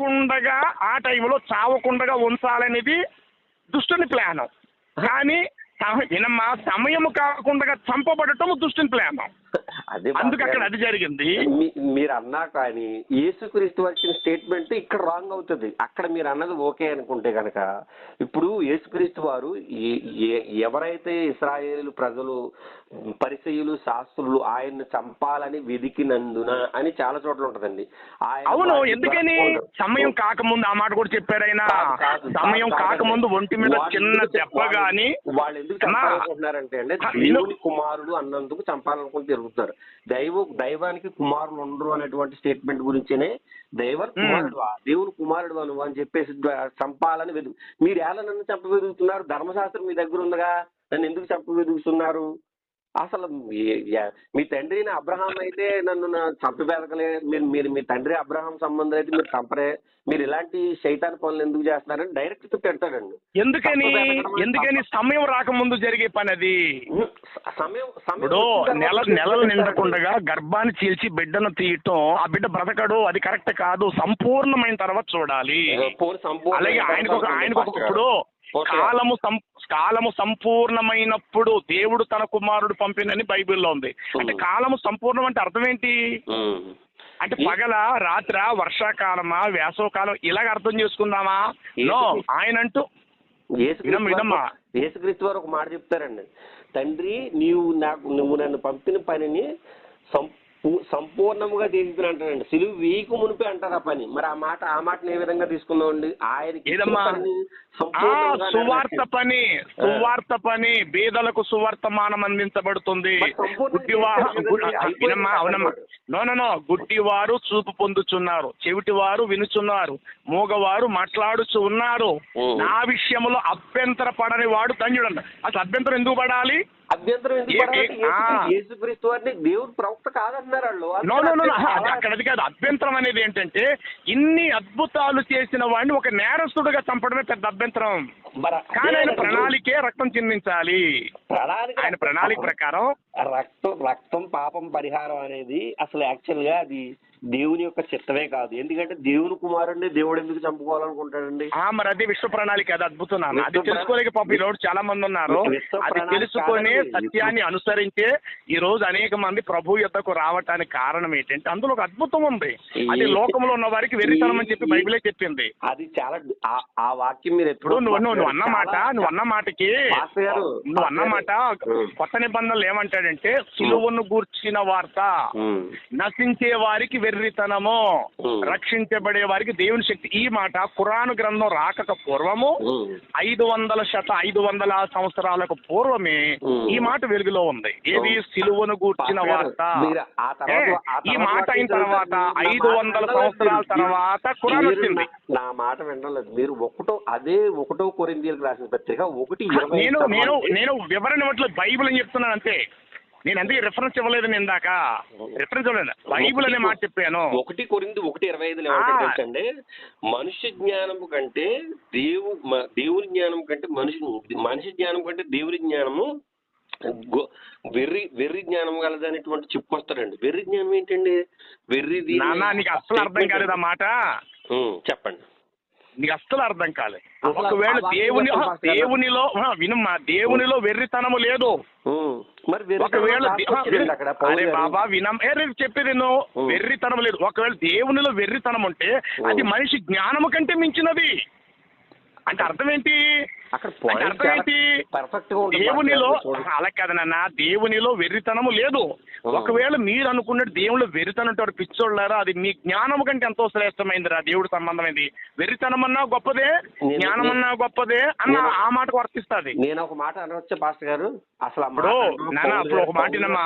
చావకుండగా ఆ టైంలో చావకుండగా ఉంచాలనేది దుష్టుని ప్లాన్. కానీ వినమ్మా సమయం కాకుండా చంపబడటం దుష్టుని ప్లాన్. అదే అందుకు అక్కడ అది జరిగింది. మీరు అన్నా కానీ యేసుక్రీస్తు వచ్చిన స్టేట్మెంట్ ఇక్కడ రాంగ్ అవుతుంది. అక్కడ మీరు అన్నది ఓకే అనుకుంటే కనుక ఇప్పుడు యేసుక్రీస్తు వారు ఎవరైతే ఇస్రాయేలు ప్రజలు పరిసయులు శాస్త్రులు ఆయన్ని చంపాలని వెదికినందున అని చాలా చోట్ల ఉంటదండి. అవును ఎందుకని? సమయం కాకముందు ఆ మాట కూడా చెప్పారు ఆయన. కాదు, కాదు, సమయం కాకముందు. ఒంటి మీద చిన్న దెబ్బ వాళ్ళు- గాని వాళ్ళు ఎందుకు చంపాలనుకుంటున్నారంటే. దేవుని కుమారుడు అన్నందుకు చంపాలనుకుని తిరుగుతున్నారు దైవ దైవానికి కుమారులు ఉండరు అనేటువంటి స్టేట్మెంట్ గురించేనే దైవ కుమారుడు దేవుని కుమారుడు అను అని చెప్పేసి చంపాలని వెతుకు మీరు ఎలా నన్ను చంప వెతుకుతున్నారు ధర్మశాస్త్రం మీ దగ్గర ఉందిగా? నన్ను ఎందుకు చంప వెతుకుతున్నారు అసలు మీ- తండ్రి అబ్రహాం అయితే నన్ను చంపి బెదకలే. మీరు మీరు మీ తండ్రి అబ్రహాం సంబంధం అయితే మీరు చంపరే. మీరు ఇలాంటి శైతాన్ పనులు ఎందుకు చేస్తున్నారని డైరెక్ట్ పెడతాడండి ఎందుకని? ఎందుకని? సమయం రాకముందు జరిగే పని అది. సమయం ఇప్పుడు నెల నెలలు. నిండకుండగా గర్భాన్ని చీల్చి బిడ్డను తీయటం ఆ బిడ్డ బ్రతకడు అది కరెక్ట్ కాదు సంపూర్ణమైన తర్వాత చూడాలి. అలాగే ఆయనకు ఒక ఆయనకు ఇప్పుడు. కాలము సం కాలము సంపూర్ణమైనప్పుడు దేవుడు తన కుమారుడు పంపినని బైబిల్లో ఉంది. అంటే ఉమ్. కాలము సంపూర్ణం అంటే అర్థం ఏంటి ఉమ్. అంటే పగల రాత్ర వర్షాకాలమా వేసవకాలం ఇలాగ అర్థం చేసుకుందామా? నో ఆయన అంటూ యేసుక్రీస్తు వారు ఒక మాట చెప్తారండి. తండ్రి నీవు నాకు నువ్వు నన్ను పంపిన పనిని సంపూ సంపూర్ణముగా తీసుకుని సిలువు వీకు మునిపే అంటారు ఆ పని. మరి ఆ మాట ఆ మాటని ఏ విధంగా తీసుకుందామండి? ఆయనకి సువార్త పని సువార్త పని బీదలకు సువార్తమానం అందించబడుతుంది. మరి సంపూర్ణంగా గుడ్డివా చేశారు గు- కదండి, అయిపోయింది వినమ్మా అవునమ్మా. No no no. గుడ్డివారు చూపు పొందుచున్నారు. చెవిటివారు వినుచున్నారు. మూగవారు మాట్లాడుచు ఉన్నారు. నా విషయంలో అభ్యంతర పడని వాడు ధన్యుడు అసలు అభ్యంతరం ఎందుకు పడాలి? అభ్యంతరం యేసుక్రీస్తు వారిని దేవుడు ప్రవక్త కాదంటున్నారు వాళ్ళు. నో నో నో అందుకని అది అక్కడ అది కాదు. అభ్యంతరం అనేది ఏంటంటే ఇన్ని అద్భుతాలు చేసిన వాడిని ఒక నేరస్తుడుగా చంపడమే పెద్ద అభ్యంతరం. కానీ ఆయన ప్రణాళికే రక్తం చిందించాలి. ప్రణాళిక ఆయన ప్రణాళిక ప్రకారం రక్తం రక్తం పాపం పరిహారం అనేది అసలు యాక్చువల్గా అది దేవుని యొక్క చిత్తమే కాదు. ఎందుకంటే దేవుని కుమారుడిని దేవుడు ఎందుకు చంపుకోవాలనుకుంటాడండి? మరి అది విశ్వ ప్రణాళిక అది అద్భుతం అది తెలుసుకోలేక పాప ఈ రోజు చాలా మంది ఉన్నారు. అది తెలుసుకొని. సత్యాన్ని అనుసరించే ఈ రోజు అనేక మంది ప్రభు యొద్దకు రావటానికి కారణం ఏంటంటే అందులో ఒక అద్భుతం ఉంది. అది లోకంలో ఉన్న వారికి వెరితనం అని చెప్పి బైబిలే చెప్పింది. అది చాలా ఆ- వాక్యం మీరు ఎప్పుడు నువ్వు నువ్వు నువ్వు అన్న మాట చాలా- నువ్వు అన్న మాటకి నువ్వు అన్న మాట పాస్టర్ గారు. కొత్త నిబంధనలు ఏమంటాడంటే సిలువను గూర్చిన వార్త. నశించే వారికి వెర్రితనము. రక్షించబడే వారికి దేవుని శక్తి ఈ మాట ఖురాను గ్రంథం రాకక పూర్వము. ఐదు వందల శత ఐదు వందల సంవత్సరాలకు పూర్వమే. ఈ మాట వెలుగులో ఉంది ఏది. సిలువను గూర్చిన వార్త ఈ మాట అయిన తర్వాత ఐదు వందల సంవత్సరాల. తర్వాత ఖురాన్ మీరు వచ్చింది నా- మాట వినలేదు మీరు ఒకటో అదే ఒకటో కొరిందీలకు రాసిన పత్రిక ఒకటి నేను నేను. నేను వివరణ బైబిల్ అని చెప్తున్నాను అంతే నేను అందుకే రిఫరెన్స్ ఇవ్వలేదు నేను ఇందాక. రిఫరెన్స్ ఇవ్వలేదు. బైబిల్ అనే మాట చెప్పాను. ఒకటి కొరింది ఒకటి ఇరవై. ఏమంటాడు తెలుసండి? మనుష్య జ్ఞానము కంటే దేవు దేవుని జ్ఞానం కంటే మనిషి మనిషి జ్ఞానం కంటే దేవుని జ్ఞానము వెర్రి వెర్రి జ్ఞానం కలదనేటువంటి చెప్పుకొస్తాడండి వెర్రి జ్ఞానం ఏంటండి? వెర్రిది నీకు అస్సలు అర్థం కాలేదు ఆ మాట? చెప్పండి. నీకు అస్సలు అర్థం కాలేదు అసలు ఒకవేళ దేవుని. దేవునిలో వినుమ్మా దేవునిలో వెర్రితనము లేదు మరి ఒకవేళ అరే. బాబా వినం ఏ రేపు చెప్పేది నువ్వు. వెర్రితనం లేదు ఒకవేళ దేవునిలో వెర్రితనం ఉంటే. అది మనిషి జ్ఞానము కంటే మించినది అంటే అర్థం ఏంటి అక్కడ అర్థం ఏంటి పర్ఫెక్ట్గా ఉంటుంది దేవునిలో. అలా కాదనన్నా దేవునిలో వెర్రితనము లేదు. ఒకవేళ మీరు అనుకున్నట్టు దేవునిలో వెర్రితనం ఉంటారు పిచ్చోళ్ళారా? అది మీ జ్ఞానము కంటే ఎంతో శ్రేష్టమైందిరా దేవుడు సంబంధమైంది వెర్రితనం అన్నా గొప్పదే జ్ఞానం అన్నా గొప్పదే అన్న నేను- ఆ మాటకు వర్తిస్తుంది. నేను ఒక మాట అనవచ్చా పాస్టర్ గారు? అసలు ఇప్పుడు అనడం నాన్న పౌలు ఇప్పుడు ఒక గారు- మాట వినమ్మా.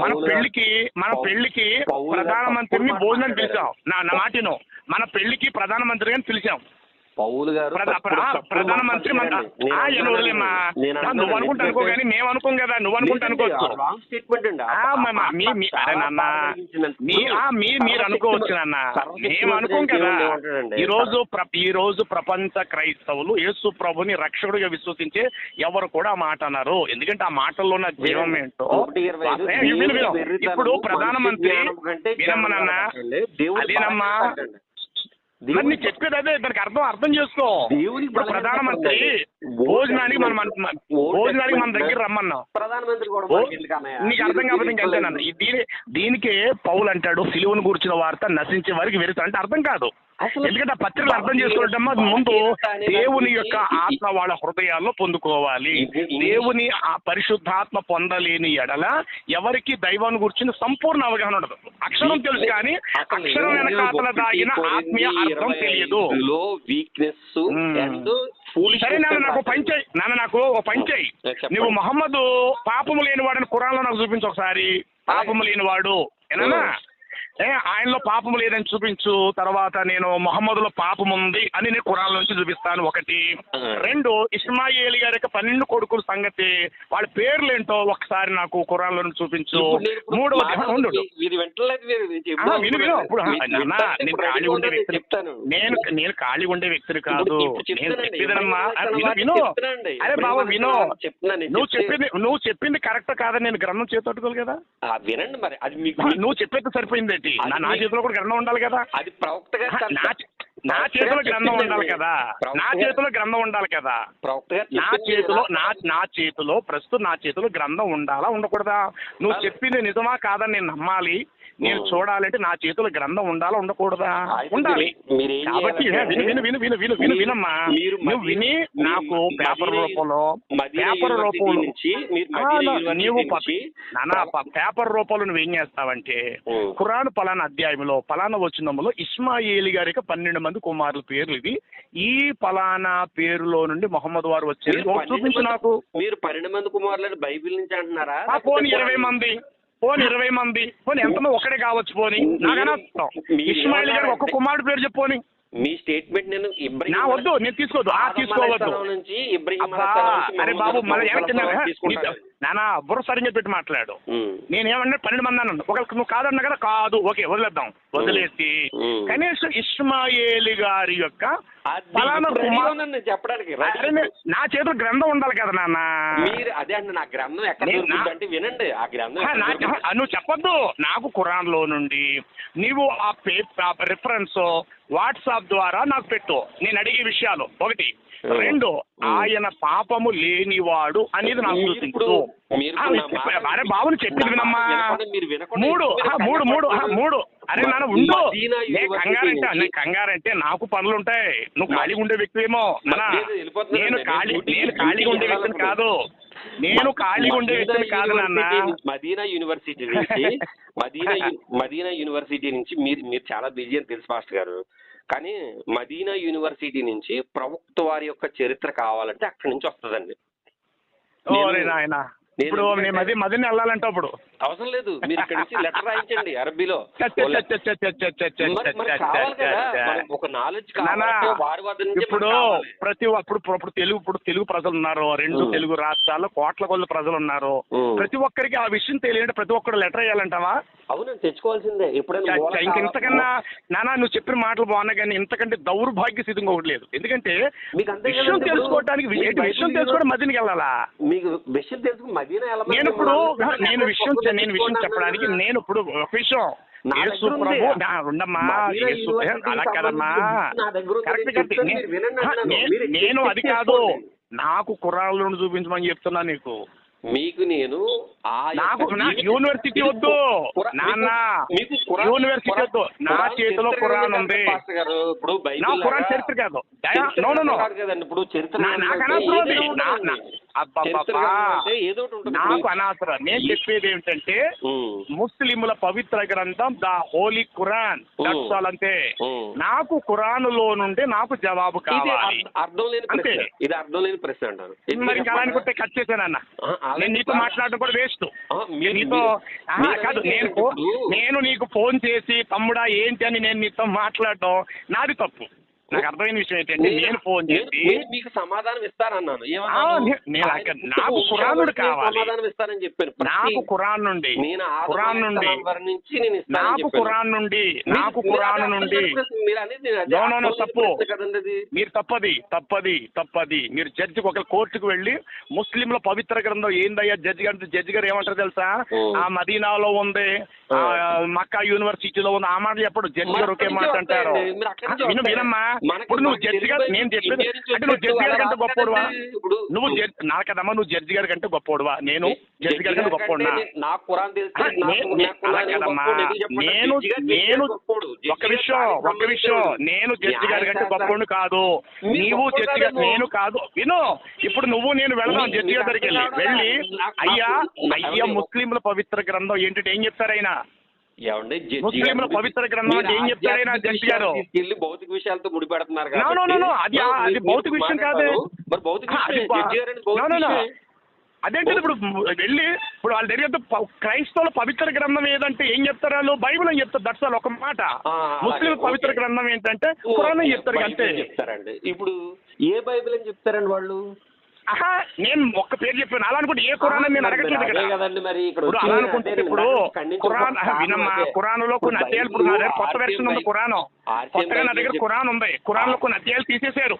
మన పెళ్ళికి మన పెళ్ళికి ప్రధానమంత్రిని భోజనం పిలిచాం. నా నా మాటిను మన పెళ్ళికి ప్రధానమంత్రి గారిని పిలిచాం. పౌలు గారు ప్రధానమంత్రి నువ్వు అనుకుంటా అనుకో కానీ మేము అనుకోం కదా నువ్వు అనుకుంటా అనుకోవచ్చు స్టేట్మెంట్ మీరు అనుకోవచ్చు నాన్న. మేము అనుకోం కదా. ఈ రోజు ఈ రోజు ప్రపంచ క్రైస్తవులు యేసు ప్రభుని రక్షకుడిగా విశ్వసించే ఎవరు కూడా ఆ మాట అన్నారు ఎందుకంటే ఆ మాటల్లో ఉన్న జీవం ఏంటో ఇప్పుడు ప్రధానమంత్రి అదేనమ్మా. నీకు చెప్పేది అదే దానికి అర్థం అర్థం చేసుకో. దేవునికి ప్రధానమంత్రి భోజనానికి మనం భోజనానికి మన దగ్గర రమ్మన్నాం. ప్రధానమంత్రి? నీకు అర్థం కాకపోతే దీని దీనికే పౌలు అంటాడు సిలువను కూర్చున్న వార్త నశించే వారికి వెరుతా అంటే అర్థం కాదు. అసలు ఎందుకంటే ఆ పత్రికలు అర్థం చేసుకోవడం ముందు దేవుని యొక్క ఆత్మ వాళ్ళ హృదయాల్లో పొందుకోవాలి. దేవుని ఆ పరిశుద్ధాత్మ పొందలేని ఎడల ఎవరికి దైవాన్ని గురించిన సంపూర్ణ అవగాహన ఉండదు. అక్షరం తెలుసు కానీ అక్షరం వెనకాతల దాగిన ఆత్మీయ అర్థం తెలియదు. వీక్నెస్ సరే నాన్న నాకు పని చేయి. నాన్న నాకు ఒక పని చేయి. చెప్పండి. నువ్వు మహమ్మద్ పాపము లేనివాడని ఖురాన్లో నాకు చూపించు ఒకసారి. పాపము లేనివాడు. ఏనా ఏ ఆయనలో పాపం లేదని చూపించు తర్వాత నేను మొహమ్మదులో పాపం ఉంది అని నేను కురాల నుంచి చూపిస్తాను. ఒకటి. రెండు ఇస్మాయిల్ గారి యొక్క పన్నెండు కొడుకుల సంగతి వాళ్ళ పేర్లు ఏంటో ఒకసారి నాకు కురాల నుంచి చూపించు. మూడు నేను నేను ఖాళీ ఉండే వ్యక్తిని కాదు. నేను విను. అరే బాబా విను. నువ్వు చెప్పింది నువ్వు చెప్పింది కరెక్ట్ కాదని నేను గ్రంథం చేతట్టుకోవాలి కదా? వినండి మరి. అది నువ్వు చెప్పేది సరిపోయింది ఏంటి నా చేతిలో కూడా గ్రంథం ఉండాలి కదా అది ప్రవక్త గారు నా చేతిలో గారు గ్రంథం. ఉండాలి కదా నా చేతిలో గ్రంథం ఉండాలి కదా నా చేతిలో. నా నా చేతిలో ప్రస్తుతం నా చేతిలో గ్రంథం ఉండాలా ఉండకూడదా నువ్వు. చెప్పింది నిజమా కాదని నేను నమ్మాలి నేను. చూడాలంటే నా చేతిలో గ్రంథం ఉండాలా ఉండకూడదా? ఉండాలి. కాబట్టి విను విను విను విను విను వినమ్మా. నువ్వు విని నాకు పేపర్ రూపంలో పేపర్ రూపంలో నీవు నానా పేపర్ రూపంలో నువ్వు ఏం చేస్తావంటే. ఖురాన్ పలానా అధ్యాయంలో పలానా వచనంలో ఇస్మాయిల్ గారి యొక్క పన్నెండు మంది కుమారుల పేర్లు ఇవి. ఈ పలానా పేరులో నుండి మొహమ్మద్ వారు వచ్చారు. చూపించు నాకు. మీరు పన్నెండు మంది కుమారులను బైబిల్ నుంచి అంటున్నారా? పోనీ ఇరవై మంది. పోనీ ఇరవై మంది పోనీ ఎంతమంది ఒక్కడే కావచ్చు పోనీ. నాకు అనర్థం. మీరు ఇస్మాయిల్ గారు ఒక్క కుమారుడు పేరు చెప్పుకోని మీ స్టేట్మెంట్ నేను ఇబ్రహీం నా వద్దు నేను తీసుకోవద్దు. ఆ తీసుకోవద్దు. నుంచి ఇబ్రహీం అరే బాబు మళ్ళీ. నానా బుర్ర సరిగ్గా పెట్టి మాట్లాడు. నేనేమన్నా పన్నెండు మంది అన్నాను. ఒకరికి నువ్వు కాదన్నా కదా? కాదు. ఓకే వదిలేద్దాం. వదిలేసి. కనీసం ఇస్మాయిల్ గారి యొక్క చెప్పడానికి నా చేతులు గ్రంథం ఉండాలి కదా నాన్న. మీరు అదే అండి నా గ్రంథం ఎక్కడ వినండి. ఆ గ్రంథం నువ్వు చెప్పొద్దు. నాకు ఖురాన్లో నుండి నీవు ఆ పేపర్ రిఫరెన్స్ వాట్సాప్ ద్వారా నాకు పెట్టు. నేను అడిగే విషయాలు. ఒకటి. రెండు. ఆయన పాపము లేనివాడు అనేది నాకు చూపించు అరే బాబుని చెప్పింది వినమ్మా. మూడు. మూడు మూడు. మూడు. అరే నాన్న ఉండు. కంగారంటే కంగారంటే నాకు పనులు ఉంటాయి నువ్వు ఖాళీగా ఉండే వ్యక్తి ఏమో నేను. ఖాళీ నేను ఖాళీగా ఉండే వ్యక్తిని కాదు. నేను ఖాళీగా ఉండే వ్యక్తిని కాదు నాన్న. మదీనా యూనివర్సిటీ నుంచి మదీనా మదీనా యూనివర్సిటీ నుంచి మీరు మీరు చాలా బిజీ అని తెలుసు మాస్టర్ గారు. కానీ మదీనా యూనివర్సిటీ నుంచి ప్రవక్త వారి యొక్క చరిత్ర కావాలంటే అక్కడి నుంచి వస్తుందండి. ఓరే నాయన. ఇప్పుడు మది మదిని వెళ్ళాలంటే అప్పుడు. అవసరం లేదు. మీరు ఇక్కడ నుంచి లెటర్ రాయించండి అరబీలో ఒక నాలెడ్జ్ ఇప్పుడు ప్రతి అప్పుడు ఇప్పుడు తెలుగు ఇప్పుడు తెలుగు ప్రజలు ఉన్నారు. రెండు తెలుగు రాష్ట్రాల్లో కోట్ల కొద్ది ప్రజలు ఉన్నారు. ప్రతి ఒక్కరికి ఆ విషయం తెలియంటే ప్రతి ఒక్కరు లెటర్ వేయాలంటావా? అవును తెచ్చుకోవాల్సిందే. ఇంతకన్నా నానా నువ్వు చెప్పిన మాటలు బాగున్నాయి కానీ ఇంతకంటే దౌర్భాగ్య స్థితి ఒకటి లేదు. ఎందుకంటే విషయం తెలుసుకోవడానికి విషయం తెలుసుకోవడం మధ్యకి వెళ్ళాలా? మీకు విషయం తెలుసుకుని నేను ఇప్పుడు నేను విషయం నేను విషయం చెప్పడానికి నేను ఇప్పుడు ఒక విషయం. నేను అది కాదు. నాకు కుర్రాళ్ళను చూపించమని చెప్తున్నా నీకు. మీకు నేను నాకు నా యూనివర్సిటీ వద్దు. నాన్న మీకు యూనివర్సిటీ వద్దు. నా చేతిలో కురాన్ ఉంది. ఇప్పుడు నా ఖురాన్ చరిత్ర కాదు. No no no. ఇప్పుడు చరిత్ర నాకు అనవసరం అంటే నాకు. అనవసరం. నేను చెప్పేది ఏమిటంటే. ముస్లింల పవిత్ర గ్రంథం the holy Quran. That's all అంతే. ఉమ్. నాకు ఖురానులో నుండి నాకు జవాబు కావాలి. అర్థ- లేని అంతే. ఇది అర్థం లేని ప్రశ్న అంటారు. మరి అలాని కొట్టే కట్ చేశానన్న నేను నీతో. మాట్లాడడం కూడా వేస్ట్. నీతో కాదు నేను నేను నీకు ఫోన్ చేసి తమ్ముడా ఏంటి అని నేను నీతో మాట్లాడడం? నాది తప్పు. నాకు అర్థమైన విషయం ఏంటంటే నేను ఫోన్ చేసి మీకు సమాధానం ఇస్తానన్నాను. నాకు కురానుడు కావాలి. సమాధానం చెప్పాను. నాకు కురాన్ నుండి నేను కురాన్ నుండి నాకు కురాన్ నుండి నాకు కురాన్ నుండి. తప్పు. మీరు తప్పది తప్పది తప్పది. మీరు జడ్జికి ఒక కోర్టుకు వెళ్ళి ముస్లింల పవిత్ర గ్రంథం ఏందయ్యా? జడ్జి గారు జడ్జి గారు ఏమంటారు తెలుసా? ఆ మదీనాలో ఉంది. మక్కా యూనివర్సిటీలో ఉన్న ఆ మాట చెప్పడు జడ్జి గారు ఒకే మాట అంటారు? విను. వినమ్మా. ఇప్పుడు నువ్వు జడ్జి గారు. నేను చెప్పేది అంటే నువ్వు జడ్జి గారి కంటే గొప్పడువా? నువ్వు జడ్జి నా కదమ్మా నువ్వు జడ్జి గారి కంటే గొప్పడువా? నేను జడ్జి గారి కంటే గొప్పడునా? నేను నేను ఒక్క విషయం ఒక్క విషయం. నేను జడ్జి గారి కంటే గొప్పడు కాదు. నీవు జడ్జి గారు. నేను కాదు. విను. ఇప్పుడు నువ్వు నేను వెళదాం. జడ్జి గారి దగ్గరికి వెళ్ళి. వెళ్ళి. అయ్యా అయ్యా ముస్లింల పవిత్ర గ్రంథం ఏంటంటే ఏం చెప్తారు ఆయన? ఏమండి జడ్జి ముస్లింల గారు- పవిత్ర గ్రంథం మీరు ఏం చెప్తారైనా ఆధ్యాత్మిక జడ్జి గారు? విషయాలు తీసుకెళ్ళి భౌతిక విషయాలతో ముడిపెడుతున్నారు No, no, no, no. కాబట్టి- అది- No, అది మీరు భౌతిక విషయం కాదే. మరి భౌతిక ఆ, అది విషయం బా- జడ్జి గారు అనేది No, భౌతిక no, no. విషయమే. అదేంటి ఇప్పుడు వెళ్ళి ఇప్పుడు వాళ్ళ దగ్గర ప- క్రైస్తవుల పవిత్ర గ్రంథం ఏదంటే ఏం చెప్తారు వాళ్ళు బైబిల్ అని చెప్తారు దట్స్ ఆల్ ఒక మాట ఆ, ముస్లిం పవిత్ర ఓకే. గ్రంథం ఏంటంటే ఖురాన్ అని చెప్తారు బైబిల్ అంతే అని చెప్తారండి ఇప్పుడు ఏ బైబిల్ అని చెప్తారండి వాళ్ళు ఆహా నేను ఒక్క పేరు చెప్పాను. అలా అనుకుంటే ఏ ఖురాన్ అని నేను అడగట్లేదు ఇక్కడ. ఇప్పుడు అలా అనుకుంటే ఇప్పుడు ఆహా, వినమ్మా. ఖురాన్లో కొన్ని అధ్యాయాలు ఇప్పుడు నా దగ్గర కొత్త వెర్షన్ ఉంది. ఆర్సీఎం కొత్తగా నా దగ్గర ఖురాన్ ఉంది. ఖురాన్లో కొన్ని అధ్యాయాలు తీసేశారు.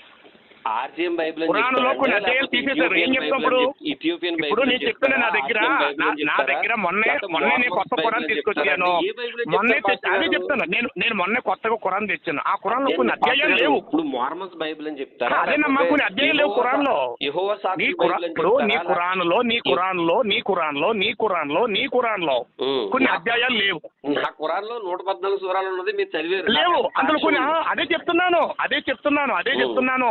ఆర్సీఎం బైబిల్లో ఇథియోపియన్ ఇప్పుడు నేను చెప్తున్నా నా? దగ్గర నా-? దగ్గర మొన్నే మొన్నే నేను కొత్త అని తీసుకొచ్చాను మొన్నే అదే చెప్తాను నేను నేను మొన్నే కొత్తగా ఖురాన్ తెచ్చాను ఆ ఖురాన్లో కొన్ని? అధ్యాయాలు లేవు ఇప్పుడు మార్మల్స్ బైబిల్ అని చెప్తారా అదేనమ్మా, కొన్ని అధ్యాయాలు లేవు ఖురాన్లో. యెహోవా నీ ఇప్పుడు నీ? ఖురాన్లో నీ ఖురాన్లో నీ ఖురాన్లో నీ ఖురాన్లో నీ ఖురాన్లో. కొన్ని అధ్యాయాలు లేవు నా ఖురాన్లో నూట పద్నాలుగు సూరాలు ఉన్నది మీరు చదివారు లేవు అందులో కొన్ని అదే చెప్తున్నాను అదే చెప్తున్నాను అదే. చెప్తున్నాను.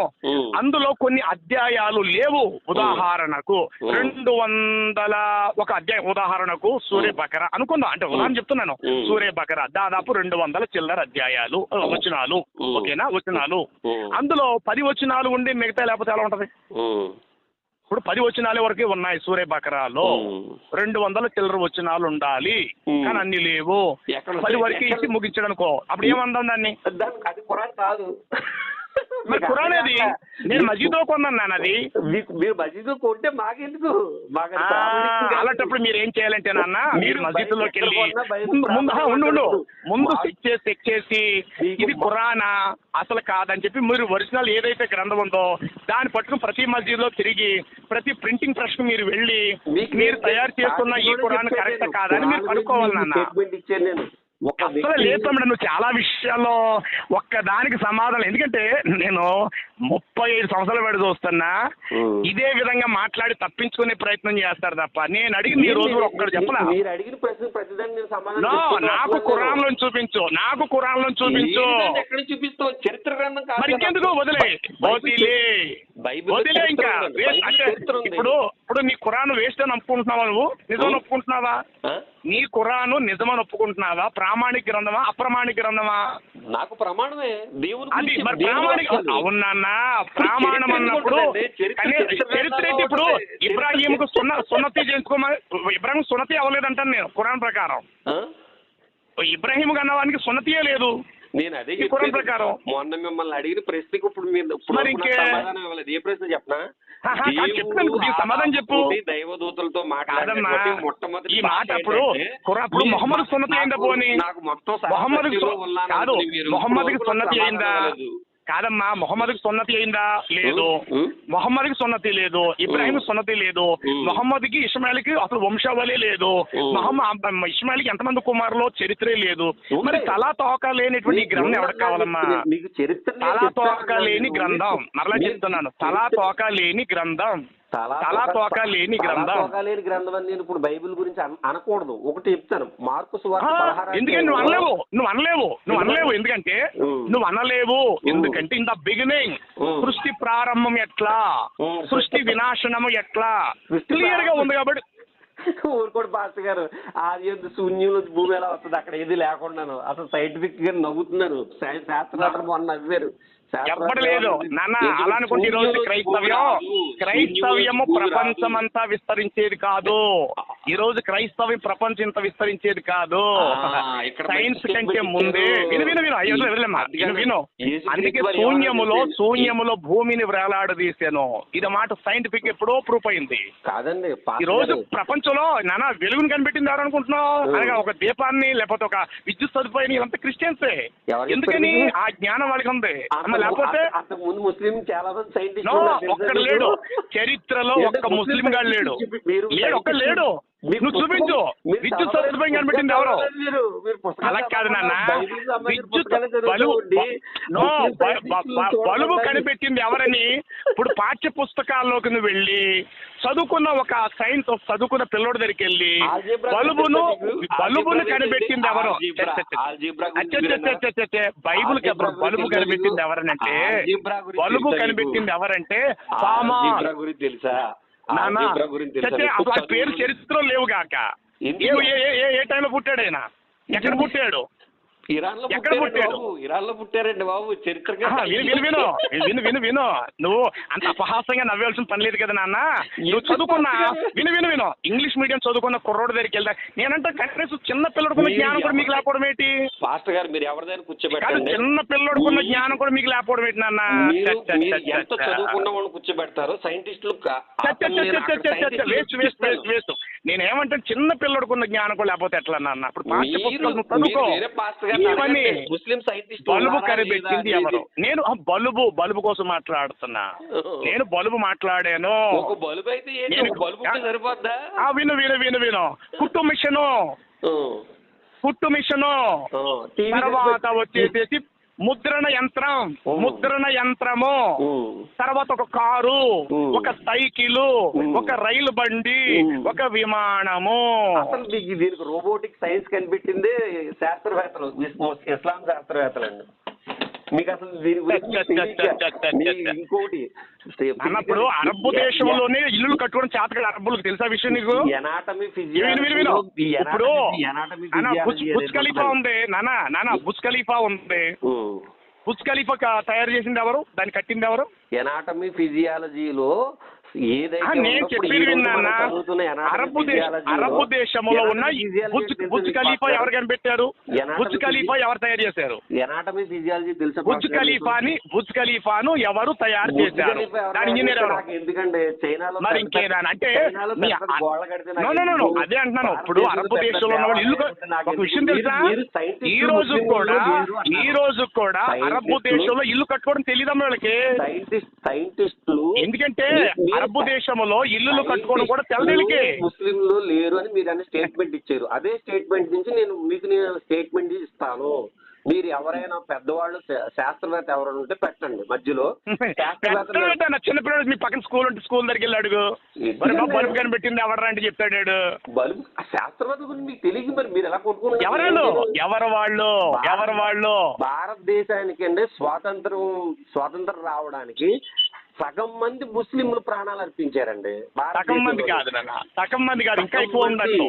అందులో కొన్ని అధ్యాయాలు లేవు. ఉదాహరణకు. రెండు వందల ఒక అధ్యాయం. ఉదాహరణకు సూర్య బకర అనుకుందాం. అంటే ఉదాహరణ చెప్తున్నాను. సూర్య బకర దాదాపు రెండు వందల చిల్లర అధ్యాయాలు వచనాలు. ఓకేనా? వచనాలు. అందులో పది వచనాలు ఉండి మిగతా లేకపోతే ఎలా ఉంటది. ఇప్పుడు పది వచనాలే వరకే ఉన్నాయి సూర్య బకరాలో. రెండు వందల చిల్లర వచనాలు ఉండాలి. కానీ అన్ని లేవు. పది? వరకు ఇచ్చి ముగించడనుకో. అప్పుడు ఏమందాం దాన్ని? అది కాదు. మరి? ఖురాన్ ఏది? నేను మసీదులో కొన్నాను నాన్న అది. మీకు మీరు మసీదు కొంటే మాకెందుకు? అది. అలాంటప్పుడు మీరు ఏం చేయాలంటే నాన్న మీరు బయట వెళ్ళి ముందు ఉండు ముందు చెక్ చేసి చెక్ చేసి ఇది ఖురానా అసలు కాదని చెప్పి మీరు ఒరిజినల్ ఏదైతే గ్రంథం ఉందో దాన్ని పట్టుకుని ప్రతి మసీదులో తిరిగి ప్రతి ప్రింటింగ్ ప్రెస్ మీరు వెళ్ళి మీరు తయారు చేస్తున్న ఈ ఖురాన్ కరెక్ట్. కాదని మీరు కనుక్కోవాలి నాన్న. అసలు లేదు తమ్ముడు నువ్వు చాలా విషయాల్లో ఒక్క దానికి సమాధానం ఎందుకంటే నేను ముప్పై ఐదు సంవత్సరాల పెడి చూస్తున్నా. ఇదే విధంగా మాట్లాడి తప్పించుకునే ప్రయత్నం చేస్తారు తప్ప నేను అడిగింది ఈ రోజు ఒక్కడు చెప్పలా మీరు అడిగిన ప్రశ్న ప్రతిదాన్ని నేను సమాధానం నో చెప్తూనే నాకు. ఖురాన్లో చూపించు నాకు ఖురాన్లో చూపించు లేదంటే ఎక్కడ చూపిస్తావు చరిత్ర గ్రంథం కాదు మరి కదా. ఇంకెందుకు వదిలే వదిలే వదిలే ఇంకా. ఇప్పుడు ఇప్పుడు నీ ఖురాన్ వేస్ట్ అని ఒప్పుకుంటున్నావా నువ్వు నిజం. ఒప్పుకుంటున్నావా? నీ ఖురాను నిజమని ఒప్పుకుంటున్నావా? ప్రామాణిక గ్రంథమా? అప్రమాణిక గ్రంథమా? నాకు ప్రమాణమే. దేవుని అది మరి ప్రామాణిక. అవునన్నా ప్రామాణం అన్నప్పుడు? చరిత్ర- ఏంటి ఇప్పుడు చరిత్ర- ఇబ్రాహీంకు సున్న సున్నతి చేసుకోమని ఇబ్రాహిం సున్నతి అవ్వలేదంటాను నేను ఖురాన్ ప్రకారం? ఇబ్రాహీం అన్నవానికి సున్నతియే లేదు. నేను అదే చెప్పేది. ప్రకారం. మొన్న మిమ్మల్ని అడిగిన ప్రశ్నకు ఇప్పుడు మీరు ఇప్పుడు సమాధానం ఇవ్వలేదు ఏ ప్రశ్న చెప్పనా సమాధానం చెప్పు. దైవదూతలతో మాట్లాడినటువంటి మొట్టమొదటి ఈ మాట అప్పుడు అప్పుడు మొహమ్మద్ సున్నతి అయిందా పోనీ నాకు మొత్తం మొహమ్మద్ కాదు ఇప్పుడు సున్నతి అయిందా కాదమ్మా మొహమ్మద్కి సున్నతి అయిందా లేదు ఉం? మొహమ్మద్కి సున్నతి లేదు ఇబ్రాహిం. సున్నతి లేదు ఉం. మొహమ్మద్కి ఇస్మాయిల్కి అసలు వంశావళి లేదు. మొహమ్మద్ ఇస్మాయిల్కి ఎంతమంది కుమారులో చరిత్రే లేదు. మరి తలా తోక లేనిటువంటి గ్రంథం ఎవరికి కావాలమ్మా తలా తోక లేని. గ్రంథం మరలా మీరు చెప్తున్నాను తలా తోక లేని గ్రంథం తలా తలా తోక లేని గ్రంథం. తోక లేని గ్రంథం అని నేను ఇప్పుడు బైబిల్ గురించి అన- అనకూడదు. ఒకటి చెప్తాను. మార్కు ఎందుకంటే నువ్వు అనలేవు. నువ్వు అనలేవు. నువ్వు అనలేవు. ఎందుకంటే. నువ్వు అనలేవు. ఎందుకంటే ఇన్ ద బిగినింగ్. సృష్టి ప్రారంభం ఎట్లా. సృష్టి వినాశనము ఎట్లా? క్లియర్గా ఉంది కాబట్టి ఊరుకోడు పాస్టర్ గారు. అది ఏదో శూన్యంలో భూమి ఎలా వస్తుంది? అక్కడ ఏది లేకుండాను అసలు సైంటిఫిక్గా నవ్వుతున్నారు. శాస్త్రవేత్తలు మొన్న నవ్వారు. ఎప్పటి లేదు నాన్న అలా అనుకుంటే ఈ రోజు క్రైస్తవ్యం క్రైస్తవ్యము ప్రపంచమంతా విస్తరించేది కాదు ఈ రోజు క్రైస్తవ్యం ప్రపంచం ఇంత విస్తరించేది కాదు సైన్స్ కంటే ముందే. విను విను విను అయ్యో. విను విను అందుకే శూన్యములో? శూన్యములో భూమిని వేలాడదీశాను ఇది మాట సైంటిఫిక్ ఎప్పుడో ప్రూఫ్ అయింది కాదండి ఈ రోజు. ప్రపంచంలో నాన్న వెలుగుని కనిపెట్టింది ఎవరు అనుకుంటున్నావు. అనగా ఒక దీపాన్ని లేకపోతే ఒక విద్యుత్ సదుపాయాన్ని ఇవంతా క్రిస్టియన్సే ఎందుకని? ఆ జ్ఞానం వాళ్ళకి ఉంది లేకపోతే అంత- అంతకు ముందు ముస్లిం చాలా మంది సైంటిస్ట్ లేడు. చరిత్రలో ఒక్క ముస్లిం గాడు లేడు. లేడు ఒక్క లేడు. నువ్వు చూపించు. చదవలేదు, సదుపాయం కనిపెట్టింది ఎవరు? అలా కాదు నాన్న. విద్యుత్ బలుబు కనిపెట్టింది ఎవరని? ఇప్పుడు పాఠ్య పుస్తకాల్లోకి నువ్వు వెళ్ళి చదువుకున్న ఒక సైన్స్ చదువుకున్న పిల్లోడి దగ్గరికి వెళ్ళి బలుబును బలుబును కనిపెట్టింది ఎవరు? బైబిల్ బలుబు కనిపెట్టింది. ఎవరనంటే? బలుబు కనిపెట్టింది? ఎవరంటే ఆల్జీబ్రా గురించి తెలుసా? అసలు పేరు చరిత్రలో లేవు గాక. ఏ ఎందుకు? ఏ ఏ- ఏ- ఏ టైంలో పుట్టాడు ఆయన ఎక్కడ పుట్టాడు? ఇరాన్లో ఎక్కడ పుట్టాడు? ఇరాన్లో పుట్టారండి బాబు. చరిత్ర విను విను విను. విను విను నువ్వు అంత అపహాసంగా నవ్వాల్సిన పని లేదు కదా నాన్న? నువ్వు చదువుకున్న? విను విను విను. ఇంగ్లీష్ మీడియం చదువుకున్న కుర్రోడు దగ్గరికి వెళ్తా. నేనంటే కనీసం చిన్న పిల్లడుకున్న జ్ఞానం కూడా మీకు లేకపోవడం ఏంటి? పాస్టర్ గారు మీరు ఎవరిదైనా కాదు కూర్చోబెట్టండి. చిన్న పిల్లడుకున్న జ్ఞానం కూడా మీకు లేకపోవడం ఏంటి నాన్న? ఎంత చదువుకున్న వాళ్ళని కూర్చోబెడతారో సైంటిస్టులు వేస్ట్ వేస్ట్ వేస్ట్ వేస్ట్. నేనేమంటే చిన్న పిల్లడుకున్న జ్ఞానం కూడా లేకపోతే ఎట్లా నాన్న? చదువుకో. వేరే పాస్టర్ గారిని ఇవన్నీ. ముస్లిం సైంటిస్ట్ బలుబు కనిపెట్టింది ఎవరు. నేను ఆ బలుబు బలుబు కోసం మాట్లాడుతున్నా. నేను బలుబు మాట్లాడాను. ఒక బల్బు అయితే ఏంటి? సరిపోద్దా? విను విను విను విను. కుట్టు మిషను. కుట్టు మిషను. తర్వాత వచ్చేసి ముద్రణ యంత్రం. ముద్రణ యంత్రము. తర్వాత ఒక కారు. ఒక సైకిలు. ఒక రైలు బండి. ఒక విమానము అసలు దీనికి రోబోటిక్ సైన్స్ కనిపెట్టిందే శాస్త్రవేత్తలు ఇస్- ఇస్లాం శాస్త్రవేత్తలు అండి మీకు అసలు దీని గురించి ఇంకోటి అన్నప్పుడు అరబ్బు దేశంలోనే ఇల్లులు కట్టుకోవడం చేతకాదు. అరబ్బులకు తెలుసా విషయం నీకు? ఎనాటమీ ఇప్పుడు బుజ్ ఖలీఫా ఉంది. నాన్న నాన్న బుజ్ ఖలీఫా ఉంది. బుజ్ ఖలీఫా తయారు చేసింది ఎవరు? దాన్ని కట్టింది ఎవరు? ఎనాటమీ ఫిజియాలజీలో అరబ్బు దేశంలో ఉన్న బుజ్ ఖలీఫా? ఎవరు కనిపెట్టారు బుజ్ ఖలీఫా ఎవరు తయారు చేశారు బుజ్? ఖలీఫాని బుజ్ ఖలీఫాను ఎవరు తయారు చేశారు దాని ఇంజనీర్ ఎవరు మరి ఇంకేదా అంటే? అదే అంటున్నాను ఇప్పుడు పెద్ద దేశంలో ఉన్న వాళ్ళు ఇల్లు ఒక విషయం? తెలుసా ఈ రోజు కూడా. ఈ రోజు కూడా Scientists, దేశంలో ఇల్లు కట్టుకోవడం తెలియదమ్మా వీళ్ళకి ఎందుకంటే అరబ్బు దేశంలో ఇల్లులు కట్టుకోవడం కూడా తెల్లదిలికి ముస్లింలు లేరు అని మీరు అనే స్టేట్మెంట్ ఇచ్చారు. అదే స్టేట్మెంట్ నుంచి నేను మీకు నేను స్టేట్మెంట్ ఇస్తాను. మీరు ఎవరైనా పెద్దవాళ్ళు శాస్త్రవేత్త ఎవరైనా ఉంటే పెట్టండి. మధ్యలో చిన్నపిల్లడు మీ పక్కన స్కూల్ ఉంటే స్కూల్ దగ్గరికి వెళ్ళి అడుగు బల్బు కనిపెట్టింది ఎవరా అంటే చెప్తాడు. బల్బు శాస్త్రవేత్త గురించి మీకు తెలియదు మరి. మీరు ఎలా కొనుక్కున్నారు? ఎవరు? ఎవరు వాళ్ళు? ఎవరు వాళ్ళు? భారతదేశానికి అండి స్వాతంత్రం స్వాతంత్రం రావడానికి సగం మంది ముస్లింలు ప్రాణాలు అర్పించారండి సగం మంది. కాదు నాన్న సగం మంది కాదు ఇంకా ఎక్కువ మంది.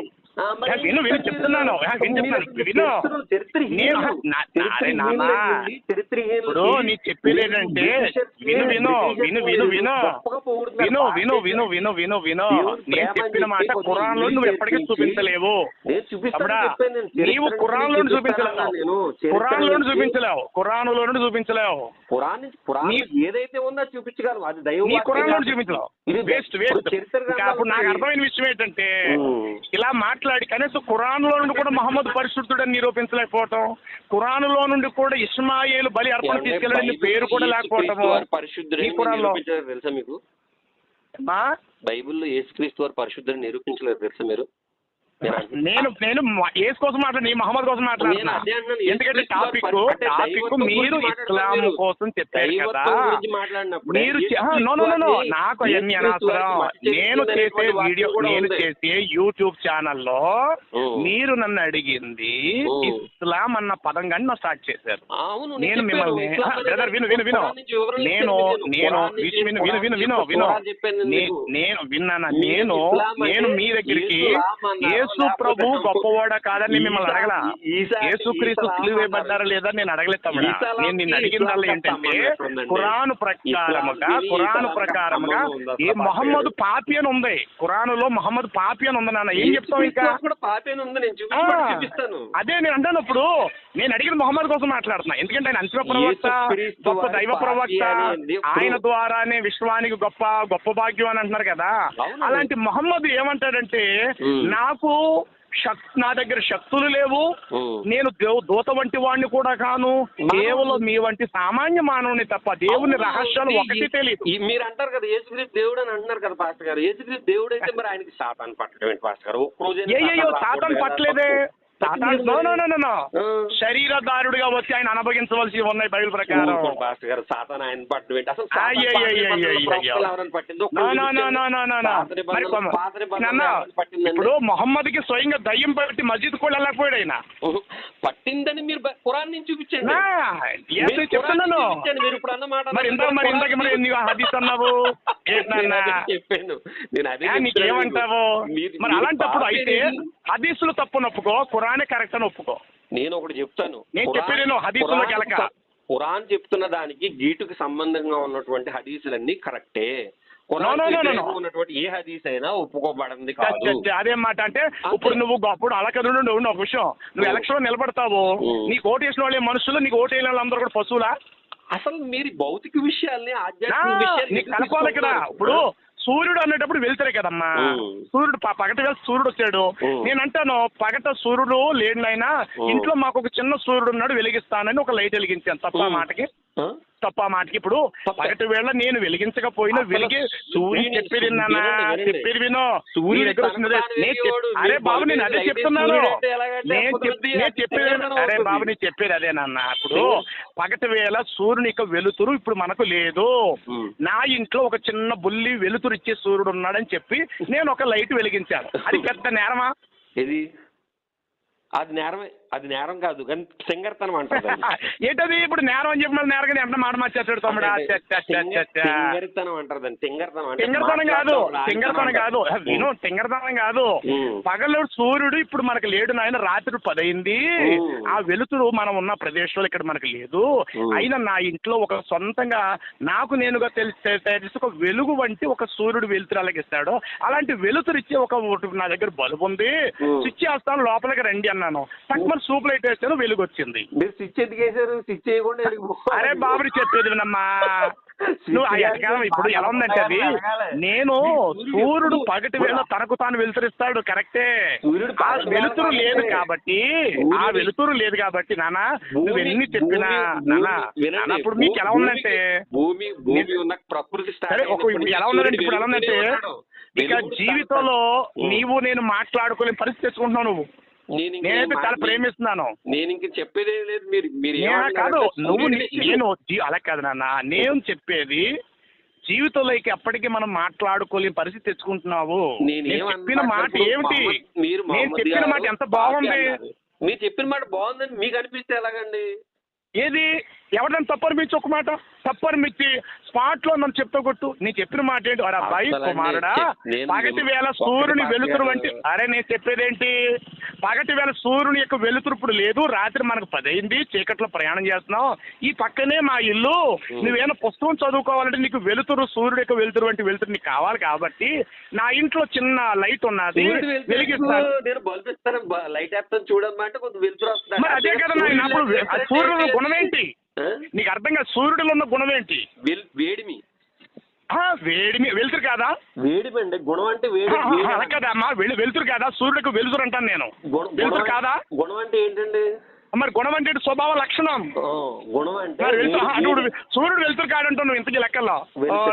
విను విను చెప్తున్నాను. విను చెప్తున్నాను. విను. ఇప్పుడు నీ చెప్పేది ఏంటంటే విను విను విను విను విను. విను విను విను విను విను విను. నేను చెప్పిన మాట ఖురాన్లో కొద్దిగా నువ్వు ఎప్పటికీ చూపించలేవు. నీవు ఖురాన్లో చూపిస్తానన్నా చూపించలేవు. ఖురాన్లో నుంచి- చూపించలేవు. ఖురాన్లో చూపించలేవు. పురాణ ఏదైతే ఉందో అది చూపించగలం అది దైవ నీ వాక్యం ఖురాన్లో కాదు. చూపించలేవు. ఇది వేస్ట్ వేస్ట్. అప్పుడు నాకు అర్థమైన విషయం ఏంటంటే. ఇలా మాట్లాడి కనీసం ఖురాన్లో నుండి కూడా మహమ్మద్ పరిశుద్ధుడని నిరూపించలేకపోవటం ఖురాన్లో నుండి కూడా ఇస్మాయిల్ బలి అర్పణ ఏమంటే తీసుకెళ్ళని పేరు కూడా లేకపోవటము. ఖురాన్లో నిరూపించారు తెలుసా మీకు? బైబిల్లో యేసుక్రీస్తు వారు పరిశుద్ధుని నిరూపించలేరు తెలుసా మీరు? నేను. నేను ఏసు కోసం మాట్లాడి మహమ్మద్ కోసం మాట్లాడుతున్నా. ఎందుకంటే టాపిక్ టాపిక్ మీరు ఇస్లాం. కోసం చెప్పారు కదా. మీరు నో నో నో నాకు అవన్నీ అనవసరం నేను చేసే వీడియో నేను చేసే యూట్యూబ్ ఛానల్లో. మీరు నన్ను అడిగింది. ఇస్లాం అన్న పదం కానీ నా స్టార్ట్ చేశారు. నేను మిమ్మల్ని బ్రదర్ విను విను విను. నేను నేను విను విను విను విను విను. నేను విన్నానా? నేను నేను మీ దగ్గరికి యేసు ప్రభు గొప్పవాడా కాదని మిమ్మల్ని అడగలా యేసు క్రీస్తు సిలువ వేయబడ్డారా లేదా నేను అడగలేదు తమ్ముడా? నేను నిన్ను అడిగిందల్లా ఏంటంటే ఖురాను ప్రకారముగా ఖురాను ప్రకారముగా ఏ మహమ్మద్ పాపి అని ఉంది. ఖురానులో మహమ్మద్ పాపి అని ఉంది నాన్న. ఏం చెప్తావు ఇంకా? అదే నేను అంటాను ఇప్పుడు. నేను అడిగిన మొహమ్మద్ కోసం మాట్లాడుతున్నా. ఎందుకంటే ఆయన అంతిమ ప్రవక్త గొప్ప దైవ ప్రవక్త ఆయన ద్వారానే విశ్వానికి గొప్ప గొప్ప భాగ్యం అని అంటున్నారు కదా. అలాంటి మొహమ్మద్ ఏమంటాడంటే. నాకు నా దగ్గర శక్తులు లేవు. నేను దేవ్- దూత వంటి వాడిని కూడా కాను. కేవలం మీ వంటి సామాన్య మానవుని తప్ప దేవుని. రహస్యాలు ఒకటి తెలియదు మీరు అంటారు కదా యేసుక్రీస్తు దేవుడు అని అంటున్నారు కదా పాస్టర్ గారు. యేసుక్రీస్తు దేవుడు అయితే మరి ఆయనకి సాతాన్ పట్టడం ఏంటి పాస్టర్ గారు? ఏయ్యో సాతాన్? పట్టలేదే. Satan no no no no no ఆ. శరీరదారుడిగా వచ్చి ఆయన అనుభవించవలసి ఉన్నాయి బైబిల్ ప్రకారం పాస్టర్ గారు సాతాన్ ఆయన అసలు? ఇప్పుడు మొహమ్మద్కి స్వయంగా దయ్యం పెట్టి మస్జిద్ కూడా వెళ్ళకపోయాడు ఆయన. పట్టిందని మీరు ఖురాన్ నుంచి చూపించండి చెప్తున్నాను. మీరు ఇప్పుడు అన్న మాట మరి ఇందాక మరి ఇందాక మరి ఎన్ని హదీస్ అన్నావు చెప్పాను నేను అదే నీకేమంటావు మీరు- అలాంటప్పుడు అయితే. హదీసులు తప్పును ఒప్పుకో ఖురానే కరెక్ట్ అని ఒప్పుకో. నేను ఒకటి చెప్తాను. నేను చెప్పేది నువ్వు హదీసులోకి ఖురాన్ వెళ్ళక. స- ఖురాన్ చెప్తున్న దానికి గీటుకి సంబంధంగా ఉన్నటువంటి హదీసులన్నీ కరెక్టే ఉన్నటువంటి ఏ హదీస్ అయినా ఒప్పుకోబడింది కాదు. అదేం మాట అంటే ఇప్పుడు నువ్వు అప్పుడు అలకదు ఉండు ఒక విషయం. నువ్వు. ఎలక్షన్లో నిలబడతావు. నీకు ఓటు వేసిన వాళ్ళే మనుషులు నీకు ఓటు వేయని వాళ్ళందరూ కూడా పశువులా? అసలు మీరు భౌతిక విషయాల్ని ఆధ్యాత్మిక విషయాలు నీకు కలపాలి ఇక్కడ. ఇప్పుడు సూర్యుడు అనేటప్పుడు వెళ్తారే కదమ్మా. సూర్యుడు పగటి వేళ సూర్యుడు వచ్చాడు. నేను అంటాను పగట సూర్యుడు లేడినైనా. ఇంట్లో మాకు ఒక చిన్న సూర్యుడు ఉన్నాడు వెలిగిస్తానని ఒక లైట్ వెలిగించాను తప్ప. మాటకి? తప్ప మాటకి ఇప్పుడు. పగటి వేళ నేను వెలిగించకపోయినా వెలిగి సూర్యుని- నేను చెప్పేది నాన్న వినండి. చెప్పేది వినో సూర్యుడు దగ్గర వస్తున్నదే. నేను చెప్- వెలిగేవాడు. అరే బాబు నేను అదే చెప్తున్నాను సూర్యుడు నేను నేను అది చెప్పేది అరే. బాబు నేను చెప్పేది అదేనన్న ఇప్పుడు పగటి వేళ సూర్యుని యొక్క వెలుతురు ఇప్పుడు మనకు లేదు. నా ఇంట్లో ఒక చిన్న బుల్లి వెలుతురు ఇచ్చే సూర్యుడు ఉన్నాడని చెప్పి నేను ఒక లైట్ వెలిగించాను అది పెద్ద నేరమా ఇది అది నేరమే అది నేరం కాదు కానీ సింగర్తనం అంటారు. ఏంటది ఇప్పుడు నేరం అని చెప్పి మళ్ళీ నేరగా ఎంత మాట మార్చేస్తాడు తమ్ముడా. సింగరితనం అంటారు దాన్ని సింగర్తనం కాదు రాయటం కాదు అంటారు. విను తింగరతనం కాదు. పగలు సూర్యుడు ఇప్పుడు మనకు లేడు నాయన రాత్రి పదైంది. ఆ వెలుతురు మనం ఉన్న ప్రదేశంలో ఇక్కడ మనకు లేదు. అయినా నా ఇంట్లో ఒక సొంతంగా నాకు నేనుగా తెలిసి తెలిసి ఒక వెలుగు వంటి ఒక సూర్యుడు వెలుతురు అలాగిస్తాడు అలాంటి వెలుతురు ఇచ్చే ఒక ఒకటి నా దగ్గర బల్బు ఉంది. స్విచ్ చేస్తాను లోపలికి రండి అన్నాను తక్కువ సూప్ లైట్ వేస్తాను వెలుగు వచ్చింది మీరు స్విచ్ ఎందుకు వేశారు? స్విచ్ చేయకుండా? అరే బాబుని చెప్పేది వినమ్మా. నువ్వు ఆ ఎటకాలం ఇప్పుడు ఎలా ఉందంటే అది నేను సూర్యుడు పగటి వేళ తనకు తాను వెలుతురిస్తాడు కరెక్టే. ఆ వెలుతురు లేదు. కాబట్టి ఆ వెలుతురు లేదు కాబట్టి నాన్న నువ్వు ఎన్ని చెప్పినా నాన్న ఇప్పుడు మీకు ఎలా ఉందంటే భూమి భూమి ఉన్న ప్రకృతి start సరే ఒక ఇప్పుడు ఎలా ఉన్నదంటే సూర్యుడు ఇప్పుడు ఎలా ఉందంటే. ఇక జీవితంలో నీవు నేను మాట్లాడుకోలేని పరిస్థితి తెచ్చుకుంటున్నావు నువ్వు. నేను నేనైతే చాలా మా- ప్రేమిస్తున్నాను. నేను ఇంక చెప్పేది లేదు మీరు మీరు కాదు నువ్వు నేను అలా కాదు నాన్న. నేను చెప్పేది జీవితంలోకి ఎప్పటికీ మనం మాట్లాడుకోలేని పరిస్థితి తెచ్చుకుంటున్నావు. నేను చెప్పిన మాట ఏమిటి? మీరు నేను చెప్పిన మాట ఎంత బాగుంది. మీరు చెప్పిన మాట బాగుందని మీకు అనిపిస్తే ఎలాగండి? ఏది? ఎవరైనా తప్పనిపించి ఒక మాట? తప్పనిపించి స్పాట్లో నన్ను చెప్తా కొట్టు నేను చెప్పిన మాట ఏంటి? అరే అబ్బాయి అసలు కుమారుడా పగటి వేళ సూర్యుని వెలుతురు వంటి. అరే నేను చెప్పేదేంటి? పగటి వేళ సూర్యుని యొక్క వెలుతురు ఇప్పుడు లేదు. రాత్రి మనకు పదైంది. చీకట్లో ప్రయాణం చేస్తున్నాం. ఈ పక్కనే మా ఇల్లు. నువ్వేమైనా పుస్తకం చదువుకోవాలంటే నీకు వెలుతురు సూర్యుడు యొక్క వెలుతురు వంటి వెలుతురు నీకు కావాలి కాబట్టి నా ఇంట్లో చిన్న లైట్ ఉన్నది. బ- లైట్ అంటే కొంచెం వెలుతురు అదే కదా నాయన అప్పుడు ఆ సూర్యుడు గుణం ఏంటి? ఆ? నీకు అర్థం కాదు సూర్యుడిలో ఉన్న గుణం ఏంటి? వేడిమి. వేడిమి వెలుతురు కాదా? వేడిమి అండి గుణం అంటే వేడి వెలు వెలుతురు కాదా? సూర్యుడికి వెలుతురు అంటాను నేను. వెలుతురు కాదా? గుణం అంటే ఏంటండి? మరి గుణం అంటే? స్వభావ లక్షణం. గుణం అంటే సూర్యుడు వెలుతురు కాడంటావు నువ్వు ఇంతకీ లెక్కల్లో.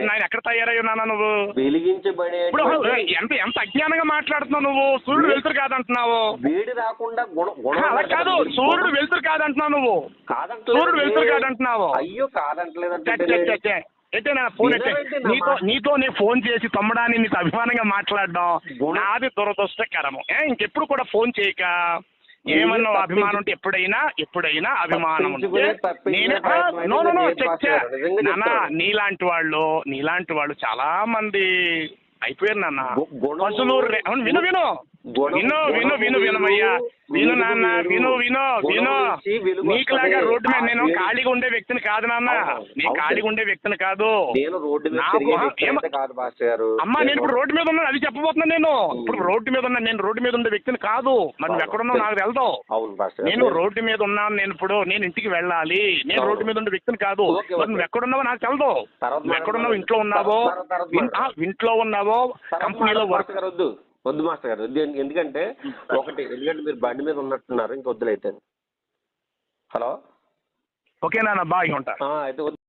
నాయన ఎక్కడ తయారై ఉన్నానా నువ్వు? వెలిగించబడే ఇప్పుడు ఎంత ఎంత అజ్ఞానంగా మాట్లాడుతున్నావు నువ్వు? సూర్యుడు వెలుతురు కాదంటున్నావు. వేడి రాకుండా అలా కాదు సూర్యుడు వెలుతురు కాదంటున్నావు నువ్వు. కాదంటలేదు సూర్యుడు వెలుతురు కాదంటున్నావు. అయ్యో కాదంటలేదంటే చ. అయితే నా ఫోన్ అయితే నీతో. నీతో నేను ఫోన్ చేసి తమ్మడాన్ని నీతో అభిమానంగా మాట్లాడడం నాది దురదృష్టకరము. ఏ ఇంకెప్పుడు కూడా ఫోన్ చేయక. ఏమన్నా అభిమానం ఉంటే ఎప్పుడైనా ఎప్పుడైనా అభిమానం ఉంటే నేనే. నీలాంటి వాళ్ళు నీలాంటి వాళ్ళు చాలా మంది అయిపోయారు నాన్న. అవును, విను విను. విను విను విను వినమయ్యా. విను నాన్న. విను విను విను. నీకులాగా. రోడ్డు మీద నేను. ఖాళీగా ఉండే వ్యక్తిని కాదు నాన్న. నేను అవును. ఖాళీగా ఉండే వ్యక్తిని కాదు. నేను రోడ్డు అమ్మా నేను ఇప్పుడు రోడ్డు మీద ఉన్నాను అది చెప్పబోతున్నాను నేను. ఇప్పుడు రోడ్డు మీద ఉన్నా నేను రోడ్డు మీద ఉండే వ్యక్తిని కాదు. మరి నువ్వు ఎక్కడున్నావు? నాకు మాస్టర్ నేను రోడ్డు మీద ఉన్నాను నేను ఇప్పుడు నేను ఇంటికి వెళ్ళాలి. నేను. రోడ్డు మీద ఉండే వ్యక్తిని కాదు. మరి. నువ్వు ఎక్కడున్నావో నాకు తర్వాత నువ్వు ఎక్కడున్నావు. ఇంట్లో ఉన్నావో? ఇంట్లో ఉన్నావో? కంపెనీలో వర్క్ వద్దు మాస్టర్ గారు. ఎందుకంటే ఒకటి ఎందుకంటే మీరు బండి మీద ఉన్నట్టున్నారు ఇంక వద్దులైతే హలో? ఓకే నాన్న బాయ్ ఉంటా. అయితే